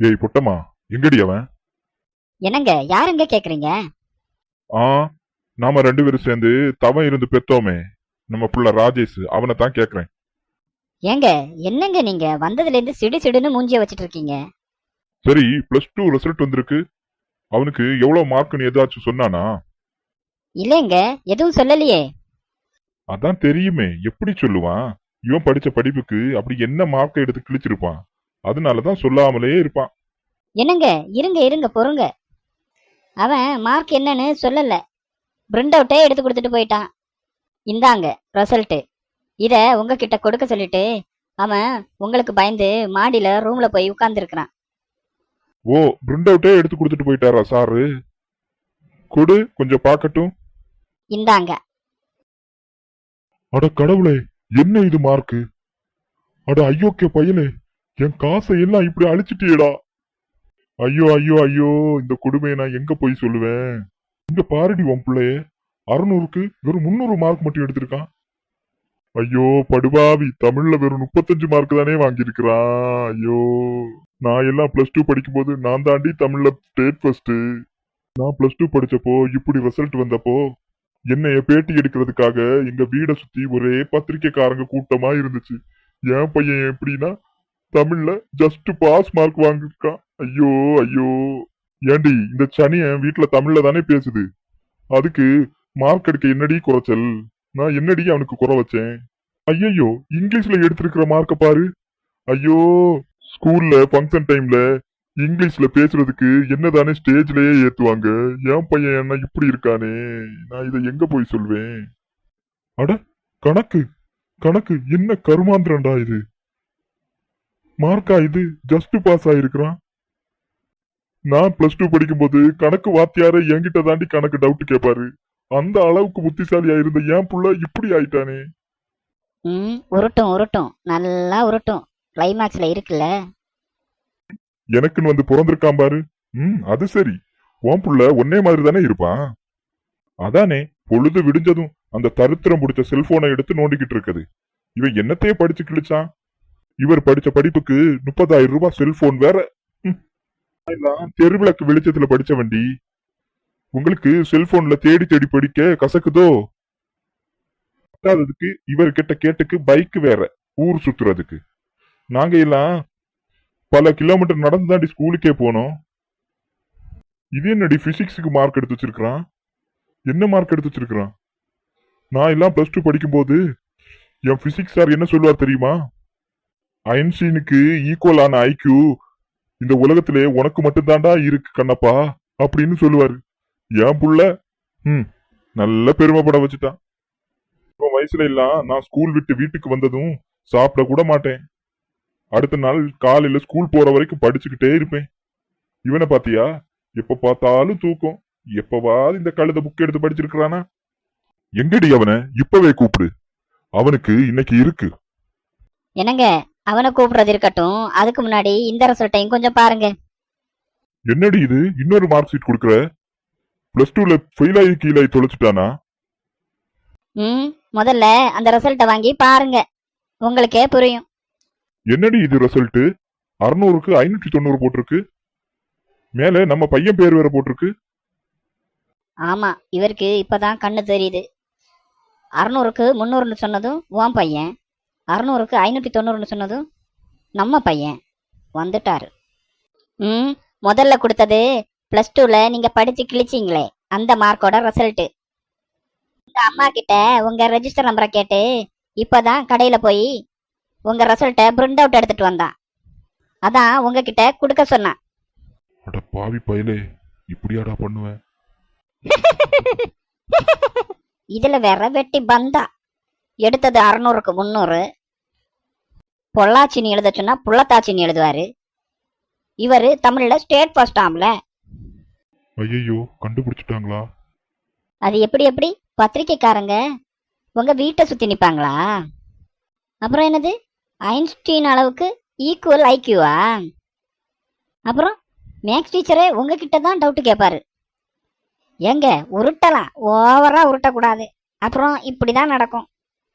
ஏய் பொட்டம்மா எங்கடி அவன்? என்னங்க யாருங்க கேக்குறீங்க? ஆ நாம ரெண்டு பேரும் சேர்ந்து தவம் இருந்து பெத்தோமே. நம்ம புள்ள ராஜேஷ் அவனை தான் கேக்குறேன். ஏங்க என்னங்க நீங்க? வந்ததுல இருந்து சிடு சிடுன்னு மூஞ்சிய வச்சிட்டு இருக்கீங்க சரி பிளஸ் டூ ரிசல்ட் வந்திருக்கு. அவனுக்கு எவ்வளவு மார்க்னு ஏதாச்சும் சொன்னானா? இல்லைங்க எதுவும் சொல்லலையே. அதான் தெரியுமே எப்படி சொல்லுவான்? இவன் படிச்ச படிப்புக்கு அப்படி என்ன மார்க் எடுத்து கிழிச்சிருப்பான்? அதனாலதான் சொல்லாமலே இருப்பான். என்னங்க? இருங்க இருங்க பொறுங்க. அவன் மார்க் என்னன்னு சொல்லல. பிரிண்ட் அவுட்டே எடுத்து கொடுத்துட்டு போயிட்டான். இந்தாங்க ரிசல்ட்டு இத உங்ககிட்ட கொடுக்க சொல்லிட்டு அவன் உங்களுக்கு பயந்து மாடியில ரூம்ல போய் உட்கார்ந்துருக்கிறான். ஓ பிரிண்ட் அவுட்டே எடுத்து கொடுத்துட்டு போயிட்டாரா சாரு? கொடு கொஞ்சம் பார்க்கட்டும். இந்தாங்க. அட கடவுளே என்ன இது மார்க்கு அட ஐயோக்கே பையலே. என் காசை எல்லாம் இப்படி அழிச்சிட்டியேடா. ஐயோ ஐயோ ஐயோ இந்த கொடுமையை நான் எங்க போய் சொல்லுவேன்? இங்க பாரடி உன் பிள்ளைய. அறுநூறுக்கு வெறும் முந்நூறு மார்க் மட்டும் எடுத்திருக்கான். ஐயோ படுபாவி தமிழ்ல வெறும் முப்பத்தஞ்சு மார்க் தானே வாங்கியிருக்கிறான் ஐயோ நான் எல்லாம் பிளஸ் டூ படிக்கும்போது நான் தாண்டி தமிழ்ல ஸ்டேட் ஃபர்ஸ்ட் நான் பிளஸ் டூ படிச்சப்போ இப்படி ரிசல்ட் வந்தப்போ என்னைய பேட்டி எடுக்கிறதுக்காக எங்க வீடை சுத்தி ஒரே பத்திரிக்கைக்காரங்க கூட்டமா இருந்துச்சு. என் பையன் எப்படின்னா தமிழ்ல ஜஸ்ட் பாஸ் மார்க் வாங்கியிருக்கான் ஐயோ ஐயோ. ஏண்டி இந்த சனியன் வீட்டுல தமிழ்ல தானே பேசுது? அதுக்கு மார்க் எடுக்க என்னடி குறைச்சல்? நான் என்னடி அவனுக்கு குறை வச்சேன்? ஐயையோ இங்கிலீஷ்ல எடுத்திருக்கிற மார்க்க பாரு. ஐயோ ஸ்கூல்ல ஃபங்க்ஷன் டைம்ல இங்கிலீஷ்ல பேசுறதுக்கு என்னதானே ஸ்டேஜ்லயே ஏத்துவாங்க? என் பையன் என்ன இப்படி இருக்கானே? நான் இதை எங்க போய் சொல்வேன்? அட கணக்கு கணக்கு என்ன கருமாந்திரண்டா இது? மார்க்கா இது ஜஸ்ட் பாஸ் ஆயிருக்கிறான். நான் பிளஸ் டூ படிக்கும்போது கணக்கு வாத்தியார என்கிட்ட தாண்டி கணக்கு டவுட் கேட்பாரு அந்த அளவுக்கு புத்திசாலியா இருந்த என் புள்ள இப்படி ஆயிட்டானே. ம் உருட்டும் உருட்டும். நல்லா உருட்டும். கிளைமேக்ஸ்ல இருக்குல்ல? எனக்குன்னு வந்து பிறந்திருக்கான் பாரு. ம் அது சரி. உன் புள்ள ஒன்னே மாதிரி தானே இருப்பான் அதானே பொழுது விடிஞ்சதும் அந்த தரித்திரம் பிடிச்ச செல்போனை எடுத்து நோண்டிக்கிட்டு இருக்குது. இவன் என்னத்தையே படிச்சு கிழிச்சான்? இவர் படிச்ச படிப்புக்கு முப்பதாயிரம் ரூபாய் செல்போன் வேற. ம். எல்லாம் தெருவிளக்கு வெளிச்சத்துல படிச்ச வண்டி உங்களுக்கு செல்போன்ல தேடி தேடி படிக்க கசக்குதோ? பத்தாததுக்கு இவர்கிட்ட கேட்டுக்கு பைக் வேற ஊர் சுத்துறதுக்கு. நாங்க எல்லாம் பல கிலோமீட்டர் நடந்து தாண்டி ஸ்கூலுக்கே போனோம். இது என்னடி பிசிக்ஸுக்கு மார்க் எடுத்து வச்சிருக்கிறான்? என்ன மார்க் எடுத்து வச்சிருக்கிறான்? நான் எல்லாம் பிளஸ் டூ படிக்கும்போது என் பிசிக்ஸ் சார் என்ன சொல்லுவார் தெரியுமா? ஐன்ஸ்டீனுக்கு ஈக்குவலான ஐக்யூ இந்த உலகத்திலே உனக்கு மட்டும்தாண்டா இருக்கு கண்ணப்பா அப்படின்னு சொல்லுவாரு. ஏன் புள்ள ம் நல்ல பெருமைப்பட வச்சுட்டான். இப்போ வயசுல எல்லாம் நான் ஸ்கூல் விட்டு வீட்டுக்கு வந்ததும் சாப்பிட கூட மாட்டேன். அடுத்த நாள் காலையில ஸ்கூல் போற வரைக்கும் படிச்சுக்கிட்டே இருப்பேன். இவனை பாத்தியா? எப்ப பார்த்தாலும் தூக்கம். எப்பவாவது இந்த கழுத புக் எடுத்து படிச்சிருக்கிறானா? எங்கடி அவனை? இப்பவே கூப்பிடு. அவனுக்கு இன்னைக்கு இருக்கு. என்னங்க? அவனை கூப்பிடுறது இருக்கட்டும். அதுக்கு முன்னாடி இந்த ரிசல்ட்டையும் கொஞ்சம் பாருங்க. என்னடி இது? இன்னொரு மார்க் ஷீட் கொடுக்குற? பிளஸ் டூல ஃபெயில் ஆகி கீழே தொலைச்சிட்டானா? ம் முதல்ல அந்த ரிசல்ட்டை வாங்கி பாருங்க. உங்களுக்கே புரியும். என்னடி இது ரிசல்ட் அறுநூறுக்கு ஐநூற்றி தொண்ணூறு போட்டிருக்கு. மேல நம்ம பையன் பேர் வேற போட்டிருக்கு. ஆமா இவருக்கு இப்பதான் கண்ணு தெரியுது. அறுநூறுக்கு முந்நூறுன்னு சொன்னதும் உன் பையன். அறுநூறுக்கு ஐநூற்றி தொண்ணூறுன்னு சொன்னதும் நம்ம பையன் வந்துட்டாரு. ம் முதல்ல கொடுத்தது ப்ளஸ் டூவில் நீங்கள் படித்து கிழிச்சிங்களே அந்த மார்க்கோட ரிசல்ட்டு இந்த அம்மா கிட்ட உங்கள் ரெஜிஸ்டர் நம்பரை கேட்டு இப்போதான் கடையில் போய் உங்கள் ரிசல்ட்டை பிரிண்ட் அவுட் எடுத்துட்டு வந்தான். அதான் உங்ககிட்ட கொடுக்க சொன்னான். அட பாவி பயலே இப்படியாடா பண்ணுவேன் இதுல வேற வெட்டி பந்தா. எடுத்தது அறநூறுக்கு முந்நூறு. பொள்ளாச்சின்னு எழுத சொன்னா புள்ளத்தாச்சின்னு எழுதுவாரு. இவரு தமிழ்ல ஸ்டேட் ஃபர்ஸ்ட் ஆம்ல. ஐயோ கண்டுபிடிச்சிட்டாங்களா? அது எப்படி எப்படி? பத்திரிக்கைக்காரங்க உங்க வீட்டை சுத்தி நிப்பாங்களா? அப்புறம் என்னது? ஐன்ஸ்டீன் அளவுக்கு ஈக்குவல் ஐக்யூவா அப்புறம் மேக்ஸ் டீச்சரே உங்ககிட்ட தான் டவுட் கேட்பாரு ஏங்க உருட்டலாம். ஓவரா உருட்டக்கூடாது. அப்புறம் இப்படிதான் நடக்கும்.